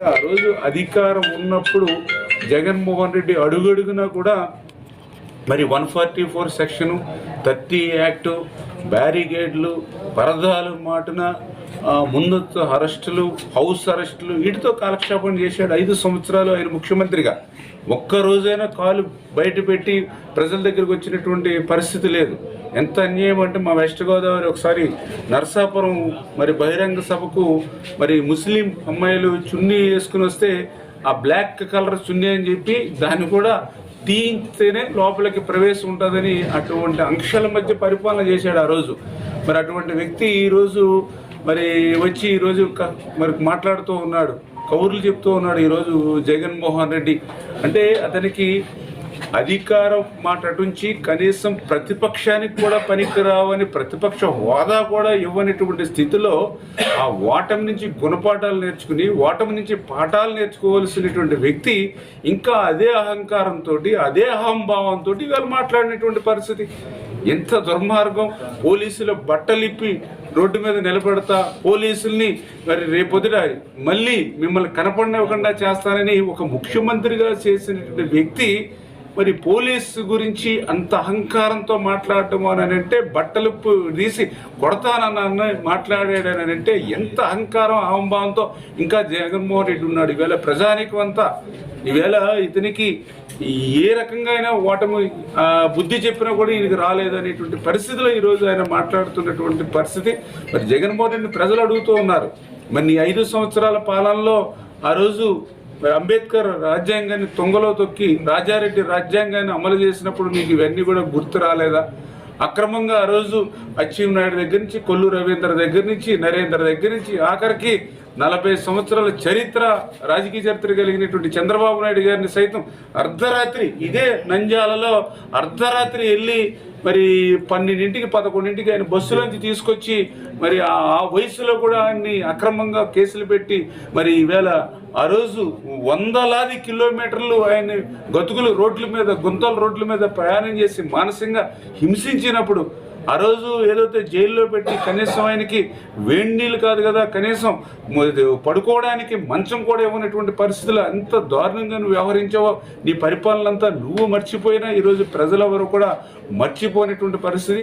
ఆ రోజు అధికారం ఉన్నప్పుడు జగన్మోహన్ రెడ్డి అడుగడుగునా కూడా మరి one forty four section thirty act బ్యారిగేడ్లు పరదాలు మాటున ఆ, ముందస్తు అరెస్టులు హౌస్ అరెస్టులు వీటితో కాలక్షేపం చేశాడు ఐదు సంవత్సరాలు ఆయన ముఖ్యమంత్రిగా. ఒక్క రోజైనా కాలు బయట పెట్టి ప్రజల దగ్గరికి వచ్చినటువంటి పరిస్థితి లేదు. ఎంత అన్యాయం అంటే మా వెస్ట్ గోదావరి ఒకసారి నరసాపురం మరి బహిరంగ సభకు మరి ముస్లిం అమ్మాయిలు చున్నీ వేసుకుని వస్తే ఆ బ్లాక్ కలర్ చున్నీ అని చెప్పి దాన్ని కూడా తీస్తేనే లోపలికి ప్రవేశం ఉంటుందని అటువంటి అంశాల మధ్య పరిపాలన చేశాడు ఆ రోజు. మరి అటువంటి వ్యక్తి ఈరోజు మరి వచ్చి ఈరోజు క- మరి మాట్లాడుతూ ఉన్నాడు. కౌరులు చెప్తూ ఉన్నాడు ఈరోజు జగన్మోహన్ రెడ్డి. అంటే అతనికి అధికారం మాట అటుంచి కనీసం ప్రతిపక్షానికి కూడా పనికిరావని ప్రతిపక్ష హోదా కూడా ఇవ్వనటువంటి స్థితిలో ఆ ఓటమి నుంచి గుణపాఠాలు నేర్చుకుని ఓటమి నుంచి పాఠాలు నేర్చుకోవాల్సినటువంటి వ్యక్తి ఇంకా అదే అహంకారంతో అదే అహంభావంతో వాళ్ళు మాట్లాడినటువంటి పరిస్థితి. ఎంత దుర్మార్గం. పోలీసుల బట్టలిప్పి రోడ్డు మీద నిలబెడతా పోలీసుల్ని మరి రేపొద్దుట మళ్ళీ మిమ్మల్ని కనపడనివ్వకుండా చేస్తానని ఒక ముఖ్యమంత్రిగా చేసినటువంటి వ్యక్తి మరి పోలీసు గురించి అంత అహంకారంతో మాట్లాడటం అని అంటే బట్టలు తీసి కొడతానన్న మాట్లాడాడని అంటే ఎంత అహంకారం అహంభావంతో ఇంకా జగన్మోహన్ రెడ్డి ఉన్నాడు. ఈవేళ ప్రజానికం అంతా ఈవేళ ఇతనికి ఏ రకంగా అయినా ఓటమి బుద్ధి చెప్పినా కూడా ఈయనకి రాలేదనేటువంటి పరిస్థితిలో ఈరోజు ఆయన మాట్లాడుతున్నటువంటి పరిస్థితి. మరి జగన్మోహన్ రెడ్డిని ప్రజలు అడుగుతూ ఉన్నారు. మరి నీ ఐదు సంవత్సరాల పాలనలో ఆ రోజు మరి అంబేద్కర్ రాజ్యాంగాన్ని తొంగలో తొక్కి రాజారెడ్డి రాజ్యాంగాన్ని అమలు చేసినప్పుడు మీకు ఇవన్నీ కూడా గుర్తు రాలేదా? అక్రమంగా ఆ రోజు అచ్చెం నాయుడు దగ్గర నుంచి కొల్లు రవీంద్ర దగ్గర నుంచి నరేంద్ర దగ్గర నుంచి ఆఖరికి నలభై సంవత్సరాల చరిత్ర రాజకీయ చరిత్ర కలిగినటువంటి చంద్రబాబు నాయుడు గారిని సైతం అర్ధరాత్రి ఇదే నంజాలలో అర్ధరాత్రి వెళ్ళి మరి పన్నెండింటికి పదకొండింటికి ఆయన బస్సులోంచి తీసుకొచ్చి మరి ఆ వయసులో కూడా ఆయన్ని అక్రమంగా కేసులు పెట్టి మరి ఈవేళ ఆ రోజు వందలాది కిలోమీటర్లు ఆయన గతుకులు రోడ్ల మీద గుంతల రోడ్ల మీద ప్రయాణం చేసి మానసికంగా హింసించినప్పుడు ఆ రోజు ఏదైతే జైల్లో పెట్టి కనీసం ఆయనకి వేడి నీళ్ళు కాదు కదా కనీసం పడుకోవడానికి మంచం కూడా ఇవ్వనటువంటి పరిస్థితులు ఎంత దారుణంగా నువ్వు వ్యవహరించావో నీ పరిపాలనంతా నువ్వు మర్చిపోయినా ఈరోజు ప్రజలెవరు కూడా మర్చిపోయినటువంటి పరిస్థితి.